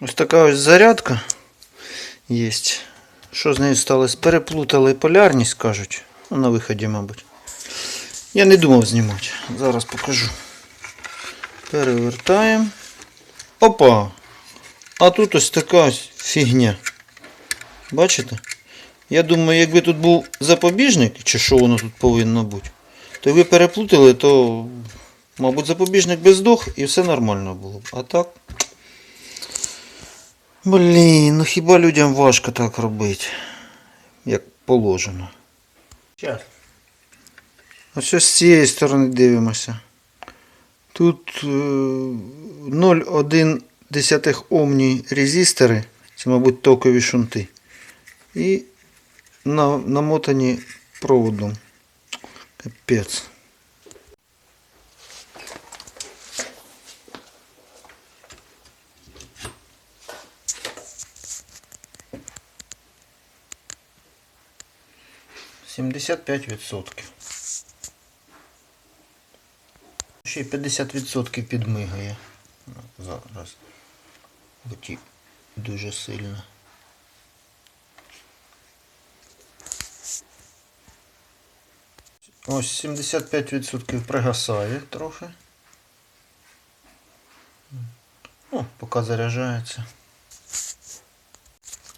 Ось така ось зарядка є. Що з нею сталося? Переплутали полярність, кажуть. Ну, на виході, мабуть. Я не думав знімати. Зараз покажу. Перевертаємо. Опа! А тут ось така ось фігня. Бачите? Я думаю, якби тут був запобіжник, чи що воно тут повинно бути, то якби переплутали, то, мабуть, запобіжник би здох і все нормально було б. А так. Блін, ну хіба людям важко так робити, як положено. Сейчас. Ось ось з цієї сторони дивимося. Тут е, 0,1 омні резистори, це, мабуть, токові шунти. І намотані проводом. Капець. Сімдесят п'ять відсотків. Ще й 50% підмигає. Ну, Зараз. Бо ті дуже сильно. Ось 75% пригасає трохи. Ну, поки заряджається.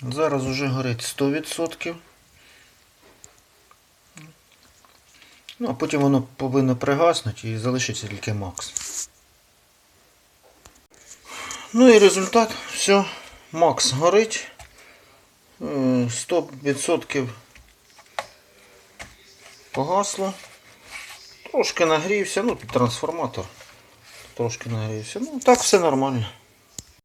Зараз уже горить 100%. Ну, а потім воно повинно пригаснути і залишиться тільки макс. Ну і результат. Все. Макс горить. Е, 100% погасло. Трошки нагрівся, ну під трансформатор. Трошки нагрівся. Ну так все нормально.